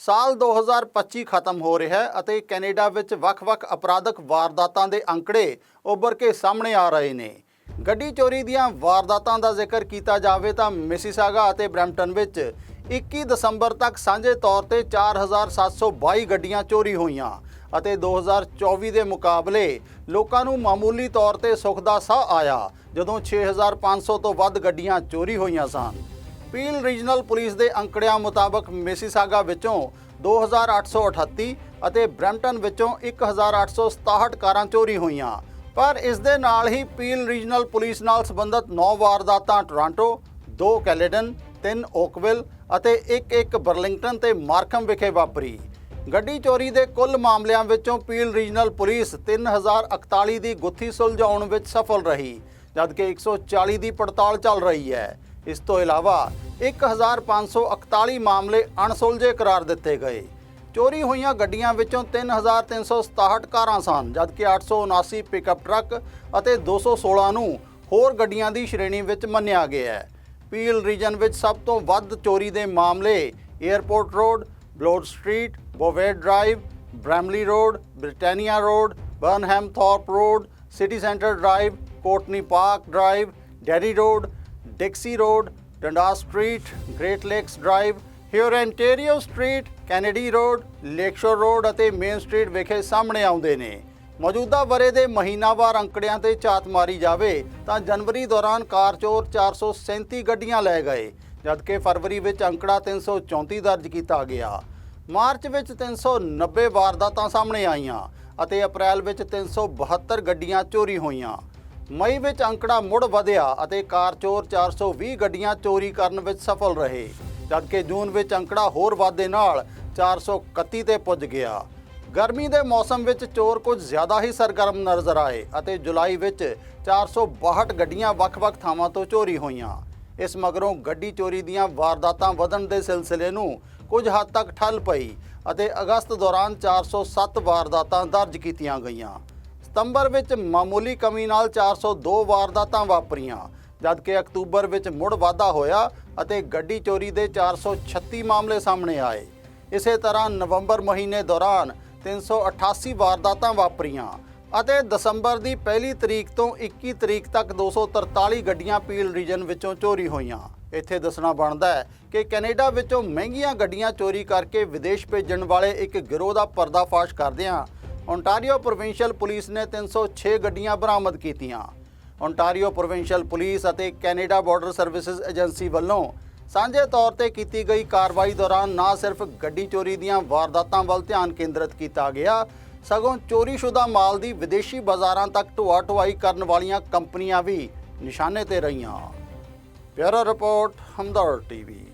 ਸਾਲ 2025 ਖਤਮ ਹੋ ਰਿਹਾ ਹੈ ਅਤੇ ਕੈਨੇਡਾ ਵਿੱਚ ਵੱਖ-ਵੱਖ ਅਪਰਾਧਕ ਵਾਰਦਾਤਾਂ ਦੇ ਅੰਕੜੇ ਉੱਭਰ ਕੇ ਸਾਹਮਣੇ ਆ ਰਹੇ ਨੇ। ਗੱਡੀ ਚੋਰੀ ਦੀਆਂ ਵਾਰਦਾਤਾਂ ਦਾ ਜ਼ਿਕਰ ਕੀਤਾ ਜਾਵੇ ਤਾਂ ਮਿਸੀਸਾਗਾ ਅਤੇ ਬਰੈਂਪਟਨ ਵਿੱਚ 21 ਦਸੰਬਰ ਤੱਕ ਸਾਂਝੇ ਤੌਰ ਤੇ 4722 ਗੱਡੀਆਂ ਚੋਰੀ ਹੋਈਆਂ ਅਤੇ 2024 ਦੇ ਮੁਕਾਬਲੇ ਲੋਕਾਂ ਨੂੰ ਮਾਮੂਲੀ ਤੌਰ ਤੇ ਸੁੱਖ ਦਾ ਸਾਹ ਆਇਆ, ਜਦੋਂ 6500 ਤੋਂ ਵੱਧ ਗੱਡੀਆਂ ਚੋਰੀ ਹੋਈਆਂ ਸਨ। ਪੀਲ ਰੀਜਨਲ ਪੁਲਿਸ ਦੇ ਅੰਕੜਿਆਂ ਮੁਤਾਬਕ ਮੇਸੀਸਾਗਾ ਵਿੱਚੋਂ 2838 ਅਤੇ ਬ੍ਰੈਂਪਟਨ ਵਿੱਚੋਂ 1867 ਕਾਰਾਂ ਚੋਰੀ ਹੋਈਆਂ। ਪਰ ਇਸ ਦੇ ਨਾਲ ਹੀ ਪੀਲ ਰੀਜਨਲ ਪੁਲਿਸ ਨਾਲ ਸੰਬੰਧਿਤ 9 ਵਾਰਦਾਤਾਂ ਟੋਰਾਂਟੋ 2 ਕੈਲੇਡਨ 3 ਓਕਵਿਲ ਅਤੇ 1-1 ਬਰਲਿੰਗਟਨ ਤੇ ਮਾਰਕਮ ਵਿਖੇ ਵਾਪਰੀ। ਗੱਡੀ ਚੋਰੀ ਦੇ ਕੁੱਲ ਮਾਮਲਿਆਂ ਵਿੱਚੋਂ ਪੀਲ ਰੀਜਨਲ ਪੁਲਿਸ 3041 ਦੀ ਗੁੱਥੀ ਸੁਲਝਾਉਣ ਵਿੱਚ ਸਫਲ ਰਹੀ, ਜਦਕਿ 140 ਦੀ ਪੜਤਾਲ ਚੱਲ ਰਹੀ ਹੈ। ਇਸ ਤੋਂ ਇਲਾਵਾ 1541 ਮਾਮਲੇ ਅਣਸੁਲਝੇ ਕਰਾਰ ਦਿੱਤੇ ਗਏ। ਚੋਰੀ ਹੋਈਆਂ ਗੱਡੀਆਂ ਵਿੱਚੋਂ 3367 ਕਾਰਾਂ ਸਨ, ਜਦਕਿ 879 ਪਿਕਅਪ ਟਰੱਕ ਅਤੇ 216 ਨੂੰ ਹੋਰ ਗੱਡੀਆਂ ਦੀ ਸ਼੍ਰੇਣੀ ਵਿੱਚ ਮੰਨਿਆ ਗਿਆ ਹੈ। ਪੀਲ ਰੀਜਨ ਵਿੱਚ ਸਭ ਤੋਂ ਵੱਧ ਚੋਰੀ ਦੇ ਮਾਮਲੇ airport road Bloor street Bovaird drive Bramley road Britannia road Burnhamthorpe road city centre drive Courtney park drive Derry road Dixie road Dundas street great lakes drive Hurontario street Kennedy road Lakeshore road ਅਤੇ main street ਵਿਖੇ ਸਾਹਮਣੇ ਆਉਂਦੇ ਨੇ। ਮੌਜੂਦਾ ਵਰੇ ਦੇ ਮਹੀਨਾਵਾਰ ਅੰਕੜਿਆਂ ਤੇ ਝਾਤ ਮਾਰੀ ਜਾਵੇ ਤਾਂ ਜਨਵਰੀ ਦੌਰਾਨ ਕਾਰ ਚੋਰ 437 ਗੱਡੀਆਂ ਲੈ ਗਏ, ਜਦਕਿ ਫਰਵਰੀ ਵਿੱਚ ਅੰਕੜਾ 334 ਦਰਜ ਕੀਤਾ ਗਿਆ। ਮਾਰਚ ਵਿੱਚ 390 ਵਾਰਦਾਤਾਂ ਸਾਹਮਣੇ ਆਈਆਂ ਅਤੇ ਅਪ੍ਰੈਲ ਵਿੱਚ 372 ਗੱਡੀਆਂ ਚੋਰੀ ਹੋਈਆਂ। ਮਈ ਵਿੱਚ ਅੰਕੜਾ ਮੁੜ ਵਧਿਆ ਅਤੇ ਕਾਰ ਚੋਰ 420 ਗੱਡੀਆਂ ਚੋਰੀ ਕਰਨ ਵਿੱਚ ਸਫਲ ਰਹੇ। ਜਦਕਿ ਜੂਨ ਵਿੱਚ ਅੰਕੜਾ ਹੋਰ ਵਾਧੇ ਨਾਲ 431 ਤੇ ਪੁੱਜ ਗਿਆ। ਗਰਮੀ ਦੇ ਮੌਸਮ ਵਿੱਚ ਚੋਰ ਕੁਝ ਜ਼ਿਆਦਾ ਹੀ ਸਰਗਰਮ ਨਜ਼ਰ ਆਏ ਅਤੇ ਜੁਲਾਈ ਵਿੱਚ 462 ਗੱਡੀਆਂ ਵੱਖ-ਵੱਖ ਥਾਵਾਂ ਤੋਂ ਚੋਰੀ ਹੋਈਆਂ। ਇਸ ਮਗਰੋਂ ਗੱਡੀ ਚੋਰੀ ਦੀਆਂ ਵਾਰਦਾਤਾਂ ਵਧਣ ਦੇ ਸਿਲਸਿਲੇ ਨੂੰ ਕੁਝ ਹੱਦ ਤੱਕ ਠੱਲ ਪਈ ਅਤੇ ਅਗਸਤ ਦੌਰਾਨ 407 ਵਾਰਦਾਤਾਂ ਦਰਜ ਕੀਤੀਆਂ ਗਈਆਂ। ਸਤੰਬਰ ਵਿੱਚ ਮਾਮੂਲੀ ਕਮੀ ਨਾਲ 402 ਵਾਰਦਾਤਾਂ ਵਾਪਰੀਆਂ, ਜਦਕਿ ਅਕਤੂਬਰ ਵਿੱਚ ਮੁੜ ਵਾਧਾ ਹੋਇਆ ਅਤੇ ਗੱਡੀ ਚੋਰੀ ਦੇ 436 ਮਾਮਲੇ ਸਾਹਮਣੇ ਆਏ। ਇਸੇ ਤਰ੍ਹਾਂ ਨਵੰਬਰ ਮਹੀਨੇ ਦੌਰਾਨ 388 ਵਾਰਦਾਤਾਂ ਵਾਪਰੀਆਂ ਅਤੇ ਦਸੰਬਰ ਦੀ ਪਹਿਲੀ ਤਰੀਕ ਤੋਂ 21 ਤਰੀਕ ਤੱਕ 243 ਗੱਡੀਆਂ ਪੀਲ ਰੀਜਨ ਵਿੱਚੋਂ ਚੋਰੀ ਹੋਈਆਂ। ਇੱਥੇ ਦੱਸਣਾ ਬਣਦਾ ਹੈ ਕਿ ਕੈਨੇਡਾ ਵਿੱਚੋਂ ਮਹਿੰਗੀਆਂ ਗੱਡੀਆਂ ਚੋਰੀ ਕਰਕੇ ਵਿਦੇਸ਼ ਭੇਜਣ ਵਾਲੇ ਇੱਕ ਗਿਰੋਹ ਦਾ ਪਰਦਾਫਾਸ਼ ਕਰਦਿਆਂ ਓਨਟਾਰੀਓ ਪ੍ਰੋਵਿੰਸ਼ੀਅਲ ਪੁਲਿਸ ਨੇ 306 ਗੱਡੀਆਂ ਬਰਾਮਦ ਕੀਤੀਆਂ। ਓਨਟਾਰੀਓ ਪ੍ਰੋਵਿੰਸ਼ੀਅਲ ਪੁਲਿਸ ਅਤੇ ਕੈਨੇਡਾ ਬਾਰਡਰ ਸਰਵਿਸਿਜ਼ ਏਜੰਸੀ ਵੱਲੋਂ ਸਾਂਝੇ ਤੌਰ ਤੇ ਕੀਤੀ ਗਈ ਕਾਰਵਾਈ ਦੌਰਾਨ ਨਾ ਸਿਰਫ ਗੱਡੀ ਚੋਰੀ ਦੀਆਂ ਵਾਰਦਾਤਾਂ ਵੱਲ ਧਿਆਨ ਕੇਂਦਰਿਤ ਕੀਤਾ ਗਿਆ, ਸਗੋਂ ਚੋਰੀशुदा ਮਾਲ ਦੀ ਵਿਦੇਸ਼ੀ ਬਾਜ਼ਾਰਾਂ ਤੱਕ ਢੋਆ ਢੁਆਈ ਕਰਨ ਵਾਲੀਆਂ ਕੰਪਨੀਆਂ ਵੀ ਨਿਸ਼ਾਨੇ ਤੇ ਰਹੀਆਂ। Bureau report, Hamdard TV.